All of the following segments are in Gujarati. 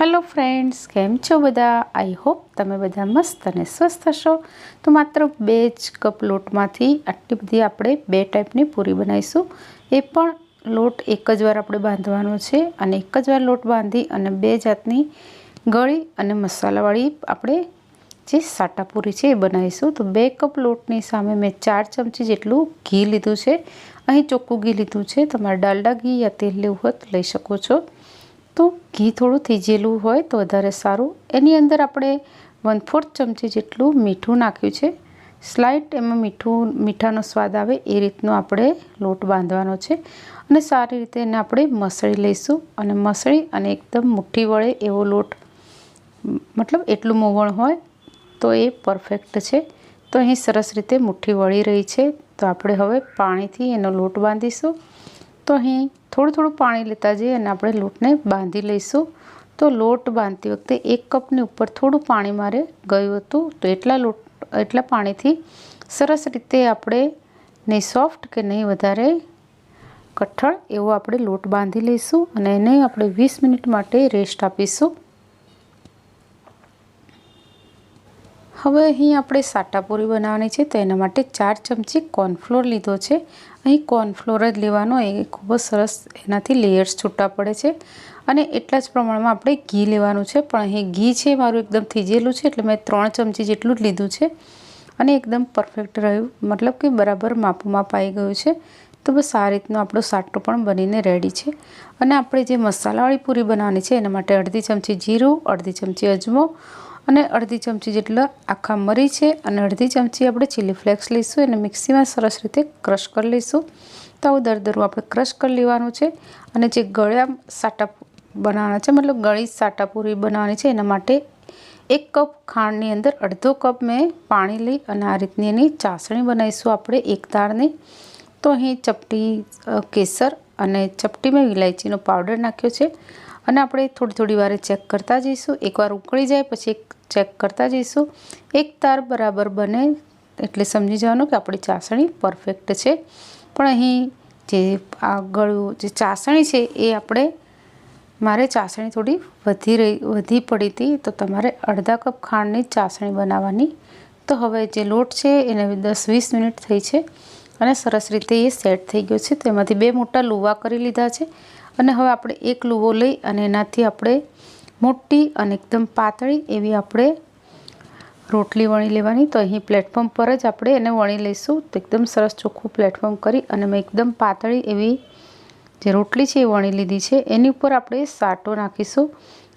હેલો ફ્રેન્ડ્સ કેમ છો બધા? આઈ હોપ તમે બધા મસ્ત અને સ્વસ્થ હશો. તો માત્ર બે જ કપ લોટમાંથી આટલી બધી આપણે બે ટાઈપની પૂરી બનાવીશું. એ પણ લોટ એક જ વાર આપણે બાંધવાનો છે અને એક જ વાર લોટ બાંધી અને બે જાતની ગળી અને મસાલાવાળી આપણે જે સાટા પૂરી છે એ બનાવીશું. તો બે કપ લોટની સામે મેં ચાર ચમચી જેટલું ઘી લીધું છે. અહીં ચોખ્ખું ઘી લીધું છે. તમારે ડાલડા ઘી યા તેલ લેવું હોય લઈ શકો છો. તો ઘી થોડું થીજેલું હોય તો વધારે સારું. એની અંદર આપણે વન ફોર્થ ચમચી જેટલું મીઠું નાખ્યું છે. સ્લાઇટ એમાં મીઠું, મીઠાનો સ્વાદ આવે એ રીતનો આપણે લોટ બાંધવાનો છે. અને સારી રીતે એને આપણે મસળી લઈશું અને મસળી અને એકદમ મુઠ્ઠી વળે એવો લોટ, મતલબ એટલું મોવણ હોય તો એ પરફેક્ટ છે. તો અહીં સરસ રીતે મુઠ્ઠી વળી રહી છે. તો આપણે હવે પાણીથી એનો લોટ બાંધીશું. તો અહીં થોડું થોડું પાણી લેતા જઈએ અને આપણે લોટને બાંધી લઈશું. તો લોટ બાંધતી વખતે એક કપની ઉપર થોડું પાણી મારે ગયું હતું. તો એટલા લોટ, એટલા પાણીથી સરસ રીતે આપણે નહીં સોફ્ટ કે નહીં વધારે કઠણ એવો આપણે લોટ બાંધી લઈશું અને એને આપણે વીસ મિનિટ માટે રેસ્ટ આપીશું. હવે અહીં આપણે સાટાપુરી બનાવવાની છે તો એના માટે ચાર ચમચી કોર્નફ્લોર લીધો છે. અહીં કોર્નફ્લોર જ લેવાનો એ ખૂબ જ સરસ એનાથી લેયર્સ છૂટા પડે છે. અને એટલા જ પ્રમાણમાં આપણે ઘી લેવાનું છે. પણ અહીં ઘી છે, મારું એકદમ થીજેલું છે, એટલે મેં ત્રણ ચમચી જેટલું જ લીધું છે. અને એકદમ પરફેક્ટ રહ્યું, મતલબ કે બરાબર માપું માપ આવી ગયું છે. તો બસ આ રીતનો આપણો સાટો પણ બનીને રેડી છે. અને આપણે જે મસાલાવાળી પૂરી બનાવવાની છે, એના માટે અડધી ચમચી જીરું, અડધી ચમચી અજમો અને અડધી ચમચી જેટલા આખા મરી છે અને અડધી ચમચી આપણે ચીલી ફ્લેક્સ લઈશું અને મિક્સીમાં સરસ રીતે ક્રશ કરી લઈશું. તો આવું દરદરું આપણે ક્રશ કરી લેવાનું છે અને જે ગળ્યા સાટા બનાવવાના છે, મતલબ ગળી સાટા પૂરી બનાવવાની છે, એના માટે એક કપ ખાંડની અંદર અડધો કપ મેં પાણી લઈ અને આ રીતની એની ચાસણી બનાવીશું આપણે એક દાળની. તો અહીં ચપટી કેસર અને ચપટી મેં ઇલાયચીનો પાવડર નાખ્યો છે. અને આપણે થોડી થોડી વારે ચેક કરતા જઈશું. એકવાર ઉકળી જાય પછી ચેક કરતા જઈશું. એક તાર બરાબર બને એટલે સમજી જવાનું કે આપણી ચાસણી પરફેક્ટ છે. પણ અહીં જે આગળ જે ચાસણી છે એ આપણે મારે ચાસણી થોડી વધી રહી, વધી પડી હતી. તો તમારે અડધા કપ ખાંડની ચાસણી બનાવવાની. તો હવે જે લોટ છે એને દસ વીસ મિનિટ થઈ છે. અને સરસ રીતે એ સેટ થઈ ગયો છે. તેમાંથી બે મોટા લુવા કરી લીધા છે. અને હવે આપણે એક લુવો લઈ અને એનાથી આપણે મોટી અને એકદમ પાતળી એવી આપણે રોટલી વણી લેવાની. તો અહીં પ્લેટફોર્મ પર જ આપણે એને વણી લઈશું. તો એકદમ સરસ ચોખ્ખું પ્લેટફોર્મ કરી અને મેં એકદમ પાતળી એવી જે રોટલી છે એ વણી લીધી છે. એની ઉપર આપણે સાટો નાખીશું.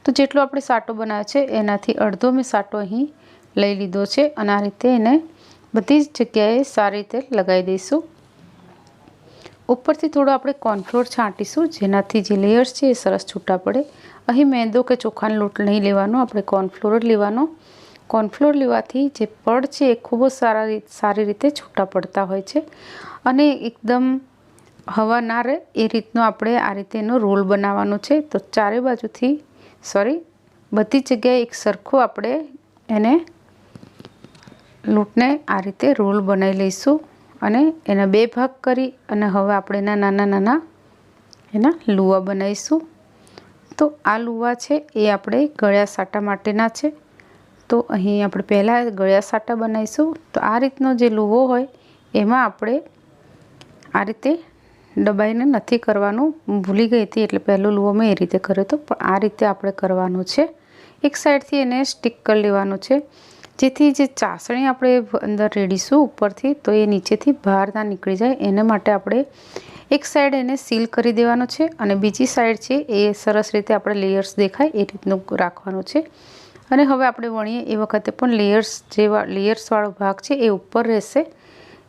તો જેટલો આપણે સાટો બનાવ્યો છે એનાથી અડધો મેં સાટો અહીં લઈ લીધો છે. અને આ રીતે એને બધી જ જગ્યાએ સારી રીતે લગાવી દઈશું. ઉપરથી થોડો આપણે કોર્નફ્લોર છાંટીશું, જેનાથી જે લેયર્સ છે એ સરસ છૂટા પડે. અહીં મેંદો કે ચોખાનો લોટ નહીં લેવાનો, આપણે કોર્નફ્લોર જ લેવાનો. કોર્નફ્લોર લેવાથી જે પડ છે એ ખૂબ જ સારા સારી રીતે છૂટા પડતા હોય છે. અને એકદમ હવા ના રહે, એ રીતનો આપણે આ રીતે એનો રોલ બનાવવાનો છે. તો ચારે બાજુથી સોરી બધી જગ્યાએ એક સરખું આપણે એને લોટને આ રીતે રોલ બનાવી લઈશું અને એના બે ભાગ કરી અને હવે આપણે એના નાના નાના એના લુવા બનાવીશું. તો આ લુવા છે એ આપણે ગળ્યા સાટા માટેના છે. તો અહીં આપણે પહેલાં ગળ્યા સાટા બનાવીશું. તો આ રીતનો જે લુવો હોય એમાં આપણે આ રીતે દબાઈને નથી કરવાનું. ભૂલી ગઈ હતી એટલે પહેલો લુવો મેં એ રીતે કર્યો હતો. પણ આ રીતે આપણે કરવાનું છે. એક સાઈડથી એને સ્ટીક કરી લેવાનું છે. જેથી જે ચાસણી આપણે અંદર રેડીશું ઉપરથી, તો એ નીચેથી બહાર ના નીકળી જાય. એના માટે આપણે એક સાઈડ એને સીલ કરી દેવાનો છે અને બીજી સાઈડ છે એ સરસ રીતે આપણે લેયર્સ દેખાય એ રીતનું રાખવાનું છે. અને હવે આપણે વણીએ એ વખતે પણ લેયર્સ જેવા લેયર્સવાળો ભાગ છે એ ઉપર રહેશે.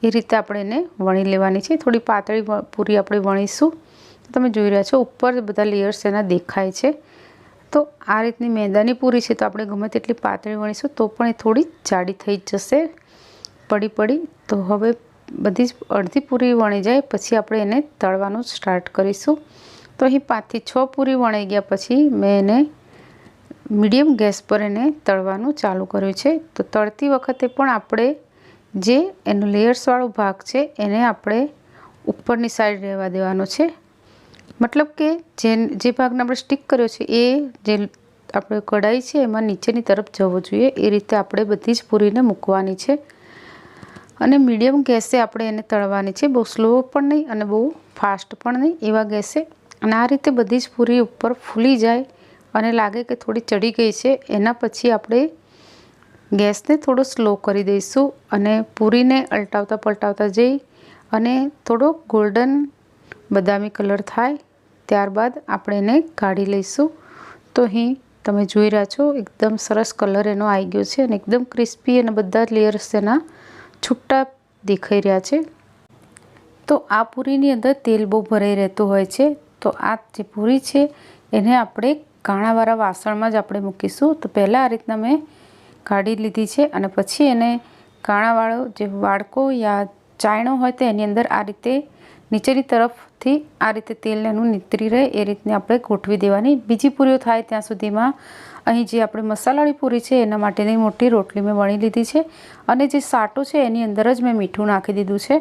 એ રીતે આપણે એને વણી લેવાની છે. થોડી પાતળી પૂરી આપણે વણીશું. તમે જોઈ રહ્યા છો, ઉપર બધા લેયર્સ એના દેખાય છે. તો આ રીતની મેદાની પૂરી છે, તો આપણે ગમે તેટલી પાતળી વણીશું તો પણ એ થોડી જાડી થઈ જશે, પડી પડી. તો હવે બધી જ અડધી પૂરી વણી જાય, પછી આપણે એને તળવાનું સ્ટાર્ટ કરીશું. તો અહીં પાંચથી છ પૂરી વણાઈ ગયા પછી મેં એને મીડિયમ ગેસ પર એને તળવાનું ચાલુ કર્યું છે. તો તળતી વખતે પણ આપણે જે એનો લેયર્સવાળો ભાગ છે, એને આપણે ઉપરની સાઈડ રહેવા દેવાનો છે. મતલબ કે જે ભાગને આપણે સ્ટીક કર્યો છે, એ જે આપણે કઢાઈ છે, એમાં નીચેની તરફ જવો જોઈએ. એ રીતે આપણે બધી જ પૂરીને મૂકવાની છે. અને મીડિયમ ગેસે આપણે એને તળવાની છે. બહુ સ્લો પણ નહીં અને બહુ ફાસ્ટ પણ નહીં એવા ગેસે. અને આ રીતે બધી જ પૂરી ઉપર ફૂલી જાય અને લાગે કે થોડી ચડી ગઈ છે. એના પછી આપણે ગેસને થોડો સ્લો કરી દઈશું અને પૂરીને અલટાવતા પલટાવતા જઈ અને થોડો ગોલ્ડન બદામી કલર થાય, ત્યારબાદ આપણે એને કાઢી લઈશું. તો અહીં તમે જોઈ રહ્યા છો, એકદમ સરસ કલર એનો આવી ગયો છે અને એકદમ ક્રિસ્પી અને બધા લેયર્સ એના છૂટા દેખાઈ રહ્યા છે. તો આ પૂરીની અંદર તેલ બહુ ભરાઈ રહેતું હોય છે. તો આ જે પૂરી છે, એને આપણે કાણાવાળા વાસણમાં જ આપણે મૂકીશું. તો પહેલાં આ રીતના મેં કાઢી લીધી છે અને પછી એને કાણાવાળો જે વાડકો યા ચાયણો હોય તો એની અંદર આ રીતે નીચેની તરફથી આ રીતે તેલને એનું નીતરી રહે, એ રીતની આપણે ગોઠવી દેવાની. બીજી પૂરીઓ થાય ત્યાં સુધીમાં અહીં જે આપણે મસાલાવાળી પૂરી છે, એના માટેની મોટી રોટલી મેં વણી લીધી છે. અને જે સાટો છે, એની અંદર જ મેં મીઠું નાખી દીધું છે.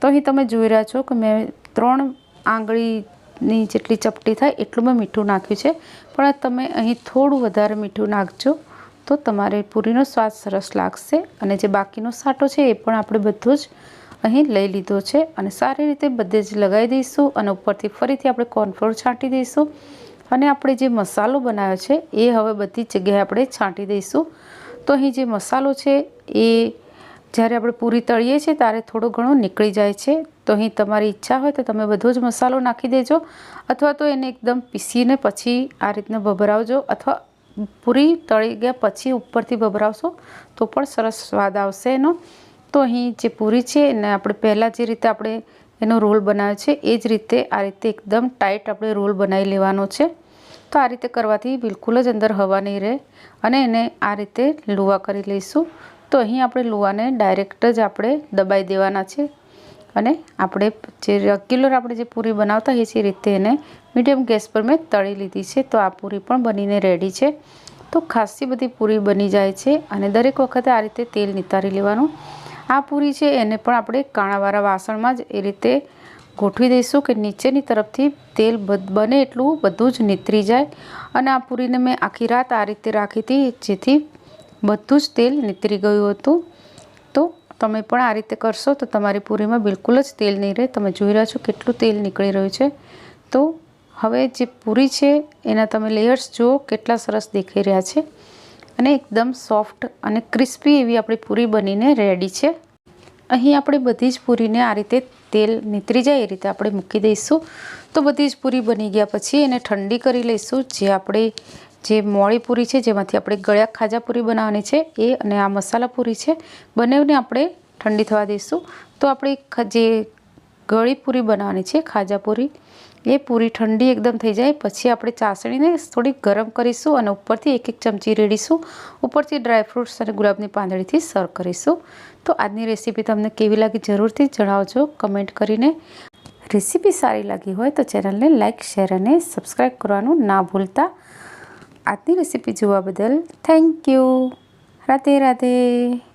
તો અહીં તમે જોઈ રહ્યા છો કે મેં ત્રણ આંગળીની જેટલી ચપટી થાય એટલું મેં મીઠું નાખ્યું છે. પણ તમે અહીં થોડું વધારે મીઠું નાખજો તો તમારે પૂરીનો સ્વાદ સરસ લાગશે. અને જે બાકીનો સાટો છે, એ પણ આપણે બધો જ અહીં લઈ લીધો છે અને સારી રીતે બધે જ લગાવી દઈશું અને ઉપરથી ફરીથી આપણે કોર્નફ્લોર છાંટી દઈશું. અને આપણે જે મસાલો બનાવ્યો છે, એ હવે બધી જગ્યાએ આપણે છાંટી દઈશું. તો અહીં જે મસાલો છે, એ જ્યારે આપણે પૂરી તળીએ છીએ, ત્યારે થોડો ઘણો નીકળી જાય છે. તો અહીં તમારી ઈચ્છા હોય તો તમે બધો જ મસાલો નાખી દેજો. અથવા તો એને એકદમ પીસીને પછી આ રીતના ભભરાવજો. અથવા પૂરી તળી ગયા પછી ઉપરથી ભભરાવશો, તો પણ સરસ સ્વાદ આવશે એનો. તો અહીં જે પૂરી છે એને આપણે પહેલાં જે રીતે આપણે એનો રોલ બનાવ્યો છે, એ જ રીતે આ રીતે એકદમ ટાઈટ આપણે રોલ બનાવી લેવાનો છે. તો આ રીતે કરવાથી બિલકુલ જ અંદર હવા નહીં રહે અને એને આ રીતે લુવા કરી લઈશું. તો અહીં આપણે લુવાને ડાયરેક્ટ જ આપણે દબાઈ દેવાના છે અને આપણે જે રેગ્યુલર આપણે જે પૂરી બનાવતા હોઈએ છીએ એ રીતે એને મીડિયમ ગેસ પર મેં તળી લીધી છે. તો આ પૂરી પણ બનીને રેડી છે. તો ખાસી બધી પૂરી બની જાય છે અને દરેક વખતે આ રીતે તેલ નિતારી લેવાનું આ પૂરી છે, એને પણ આપણે કાણાવાળા વાસણમાં જ એ રીતે ગોઠવી દઈશું કે નીચેની તરફથી તેલ બને એટલું બધું જ નીતરી જાય. અને આ પૂરીને મેં આખી રાત આ રીતે રાખી હતી, જેથી બધું જ તેલ નીતરી ગયું હતું. તો તમે પણ આ રીતે કરશો તો તમારી પૂરીમાં બિલકુલ જ તેલ નહીં રહે. તમે જોઈ રહ્યા છો કેટલું તેલ નીકળી રહ્યું છે. તો હવે જે પૂરી છે, એના તમે લેયર્સ જુઓ કેટલા સરસ દેખાઈ રહ્યા છે. અને એકદમ સોફ્ટ અને ક્રિસ્પી એવી આપણી પૂરી બનીને રેડી છે. અહીં આપણે બધી જ પૂરીને આ રીતે તેલ નીતરી જાય એ રીતે આપણે મૂકી દઈશું. તો બધી જ પૂરી બની ગયા પછી એને ઠંડી કરી લઈશું. જે આપણે જે મોળી પૂરી છે, જેમાંથી આપણે ગળ્યા ખાજા પૂરી બનાવવાની છે, એ અને આ મસાલા પૂરી છે, બંનેને આપણે ઠંડી થવા દઈશું. તો આપણે જે ગળી પૂરી બનાવવાની છે, ખાજા પૂરી એ પૂરી ઠંડી એકદમ થઈ જાય. પછી આપણે ચાસણીને થોડી ગરમ કરીશું અને ઉપરથી એક એક ચમચી રેડીશું. ઉપરથી ડ્રાયફ્રૂટ્સ અને ગુલાબની પાંદડીથી સર્વ કરીશું. તો આજની રેસીપી તમને કેવી લાગી જરૂરથી જણાવજો કમેન્ટ કરીને. રેસીપી સારી લાગી હોય તો ચેનલને લાઇક શેર અને સબસ્ક્રાઈબ કરવાનું ના ભૂલતા. આજની રેસીપી જોવા બદલ થેન્ક યુ. રાધે રાધે.